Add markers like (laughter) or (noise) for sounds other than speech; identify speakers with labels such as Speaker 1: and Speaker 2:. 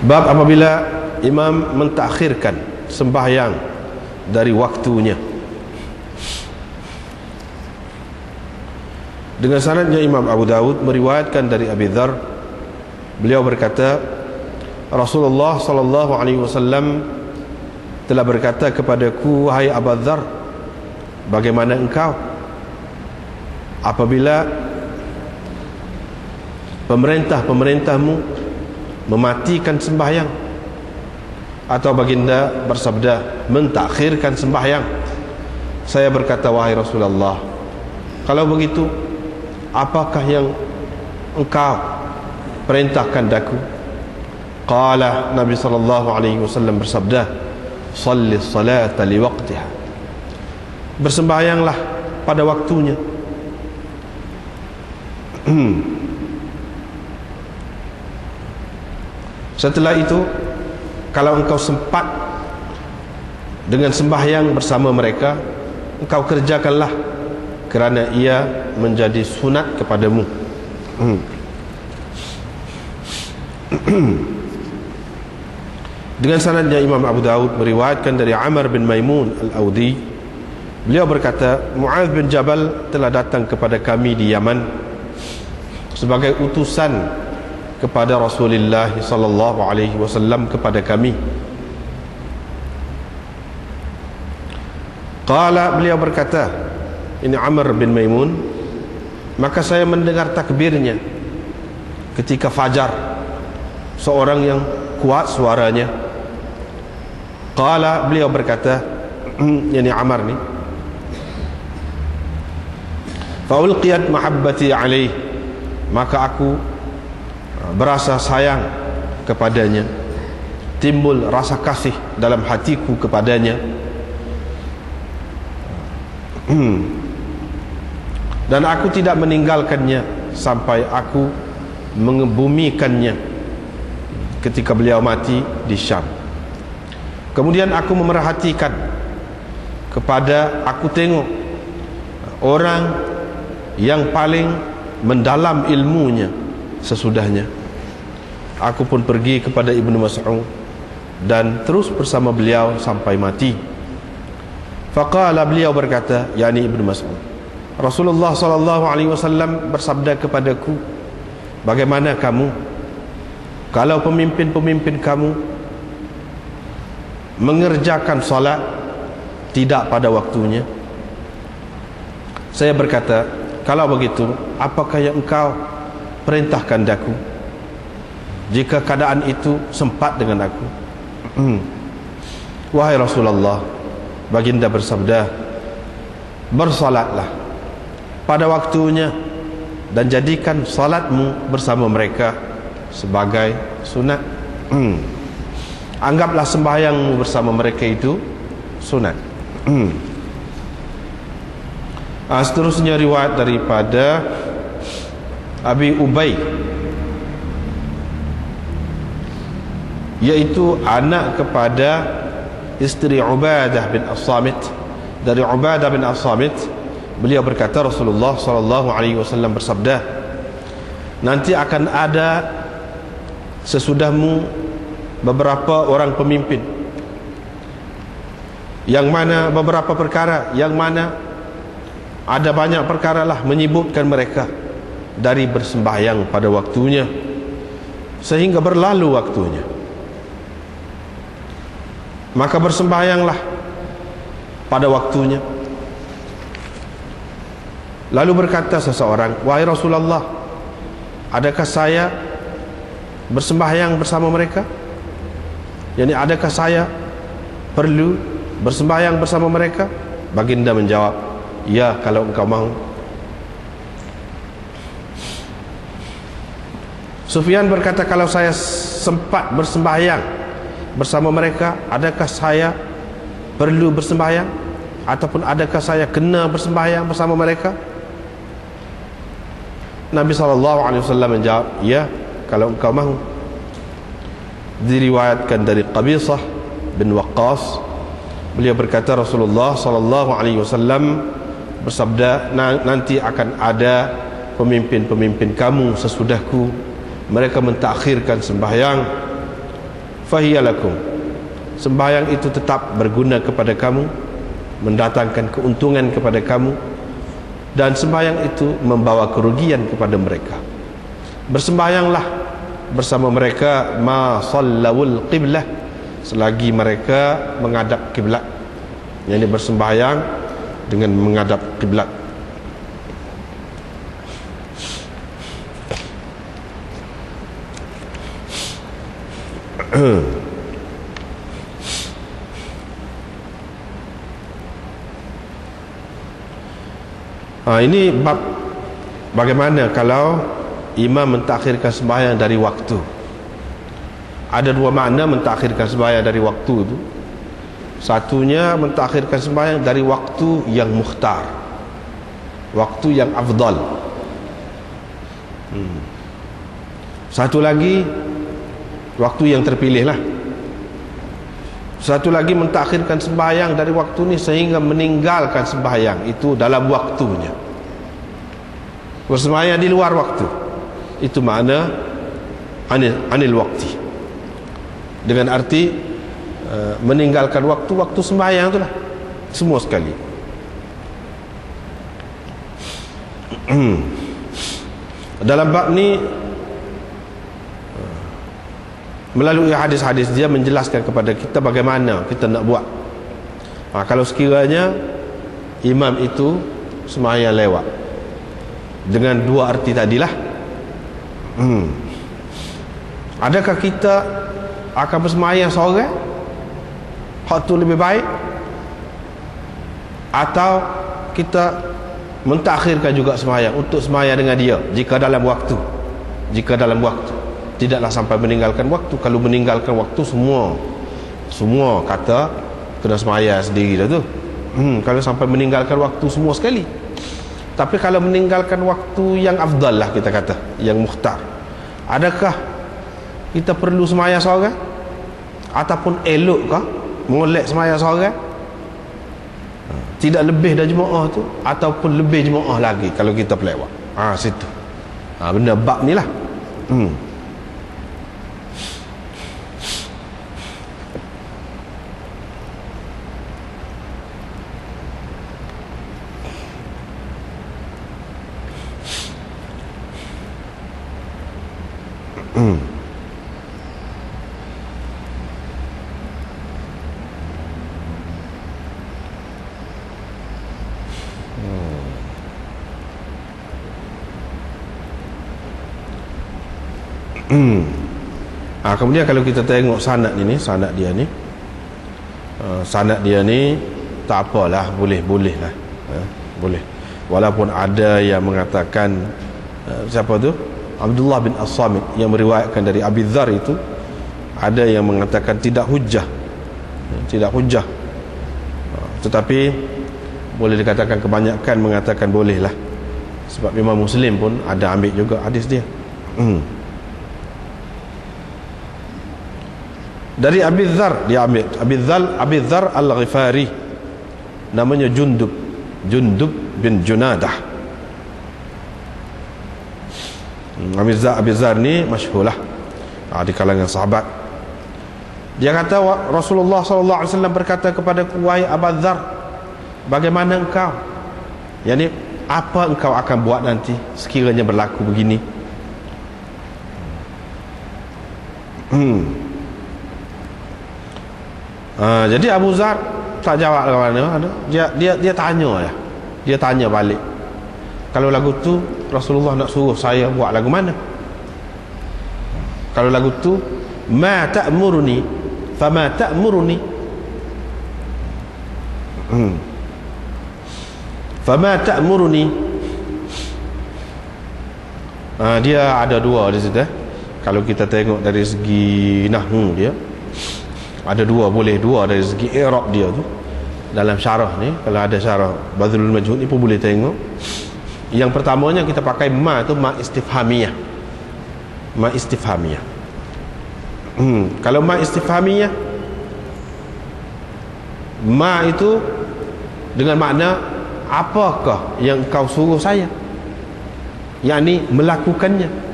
Speaker 1: Bab apabila imam mentakhirkan sembahyang dari waktunya. Dengan sanadnya Imam Abu Dawud meriwayatkan dari Abi Dzar beliau berkata Rasulullah sallallahu alaihi wasallam telah berkata kepadaku wahai Abu Dzar bagaimana engkau apabila pemerintah-pemerintahmu mematikan sembahyang. Atau baginda bersabda mentakhirkan sembahyang. Saya berkata wahai Rasulullah kalau begitu apakah yang engkau perintahkan daku qala nabi sallallahu alaihi wasallam bersabda salli salata li waqtiha. Bersembahyanglah pada waktunya (clears throat) setelah itu kalau engkau sempat dengan sembahyang bersama mereka engkau kerjakanlah kerana ia menjadi sunat kepadamu hmm. dengan sanadnya Imam Abu Daud meriwayatkan dari Amr bin Maimun Al-Audi beliau berkata Mu'adh bin Jabal telah datang kepada kami di Yaman sebagai utusan kepada Rasulullah sallallahu alaihi wasallam kepada kami. Qala beliau berkata ini Amr bin Maimun maka saya mendengar takbirnya ketika fajar. Seorang yang kuat suaranya. Qala beliau berkata (clears throat) ini Amr ni. Faulqiyat mahabbati alaih maka aku berasa sayang kepadanya timbul rasa kasih dalam hatiku kepadanya. Dan aku tidak meninggalkannya sampai aku mengebumikannya ketika beliau mati di Syam. Kemudian aku memerhatikan kepada aku tengok orang yang paling mendalam ilmunya sesudahnya aku pun pergi kepada Ibnu Mas'ud dan terus bersama beliau sampai mati. Faqala beliau berkata yakni Ibnu Mas'ud Rasulullah sallallahu alaihi wasallam bersabda kepadaku bagaimana kamu? Kalau pemimpin-pemimpin kamu mengerjakan salat tidak pada waktunya saya berkata kalau begitu apakah yang engkau perintahkan daku jika keadaan itu sempat dengan aku hmm. wahai Rasulullah baginda bersabda bersalatlah pada waktunya dan jadikan salatmu bersama mereka sebagai sunat hmm. anggaplah sembahyangmu bersama mereka itu sunat hmm. nah, seterusnya riwayat daripada Abi Ubay yaitu anak kepada isteri Ubadah bin As-Samit. Dari Ubadah bin As-Samit beliau berkata Rasulullah sallallahu alaihi wasallam bersabda nanti akan ada sesudahmu beberapa orang pemimpin. Yang mana beberapa perkara yang mana ada banyak perkara lah menyebutkan mereka dari bersembahyang pada waktunya sehingga berlalu waktunya maka bersembahyanglah pada waktunya Lalu berkata seseorang, "Wahai Rasulullah, adakah saya bersembahyang bersama mereka?" Yani adakah saya perlu bersembahyang bersama mereka? Baginda menjawab, "Ya, kalau engkau mahu." Sufyan berkata, "Kalau saya sempat bersembahyang bersama mereka, adakah saya perlu bersembahyang? Ataupun adakah saya kena bersembahyang bersama mereka?" Nabi SAW menjawab Ya kalau engkau mahu. Diriwayatkan dari Qabisah bin Waqqas. Beliau berkata Rasulullah SAW Bersabda Nanti akan ada Pemimpin-pemimpin kamu sesudahku Mereka mentakhirkan sembahyang fahiyalakum sembahyang itu tetap berguna kepada kamu mendatangkan keuntungan kepada kamu dan sembahyang itu membawa kerugian kepada mereka. Bersembahyanglah bersama mereka ma sallawul qiblah selagi mereka menghadap kiblat ini bersembahyang dengan menghadap kiblat ha, ini bab bagaimana kalau imam mentakhirkan sembahyang dari waktu? Ada dua makna mentakhirkan sembahyang dari waktu itu satunya mentakhirkan sembahyang dari waktu yang mukhtar. Waktu yang afdal. Hmm. satu lagi waktu yang terpilih lah satu lagi mentakhirkan sembahyang dari waktu ni sehingga meninggalkan sembahyang. Itu dalam waktunya. Bersembahyang di luar waktu. Itu makna anil, anil waktu dengan arti uh, meninggalkan waktu-waktu sembahyang itulah semua sekali. (clears throat) Dalam bab ni melalui hadis-hadis dia menjelaskan kepada kita bagaimana kita nak buat. Ha, kalau sekiranya imam itu semaya lewat. Dengan dua arti tadilah. Hmm. adakah kita akan bersemayang seorang hak tu lebih baik? Atau kita mentakhirkan juga semayang untuk semayang dengan dia jika dalam waktu. Jika dalam waktu tidaklah sampai meninggalkan waktu. Kalau meninggalkan waktu semua. Semua kata kena semaya sendiri dah tu. Hmm, kalau sampai meninggalkan waktu semua sekali. Tapi kalau meninggalkan waktu yang afdal lah kita kata yang mukhtar. Adakah kita perlu semaya seorang? Ataupun elok kah molek semaya seorang? Tidak lebih dah jemaah tu ataupun lebih jemaah lagi kalau kita pelewat. Ha situ. Ha, benda bab ni lah. Hmm. Hmm. Ha, kemudian kalau kita tengok sanad ini, sanad dia ni, uh, sanad dia ni tak apalah, boleh boleh lah, uh, boleh. Walaupun ada yang mengatakan uh, siapa tu? Abdullah bin As-Samit yang meriwayatkan dari Abi Dhar itu ada yang mengatakan tidak hujah tidak hujah tetapi boleh dikatakan kebanyakan mengatakan boleh lah sebab Imam Muslim pun ada ambil juga hadis dia. Hmm. dari Abi Dhar dia ambil. Abi Dhar, Abi Dhar Al-Ghifari. Namanya Jundub. Jundub bin Junadah Abizar, Abizar ni masyhur lah. Ha, di kalangan sahabat. Dia kata Rasulullah SAW berkata kepada kuai Abazar bagaimana engkau? Yang ni apa engkau akan buat nanti sekiranya berlaku begini? Hmm. ha, jadi Abu Zar tak jawab ke mana. Dia, dia, dia tanya ya. dia tanya balik kalau lagu tu Rasulullah nak suruh saya buat lagu mana? Kalau lagu tu ma ta'muruni fama ta'muruni. Hmm. fama ta'muruni. Ha, dia ada dua di situ eh. kalau kita tengok dari segi nahwu dia ada dua boleh dua dari segi i'rab dia tu. Dalam syarah ni kalau ada syarah Badrul Majhud ni pun boleh tengok yang pertamanya kita pakai ma itu ma istifhamiyah. Ma istifhamiyah. Hmm. kalau ma istifhamiyah ma itu dengan makna apakah yang kau suruh saya? Yang ni melakukannya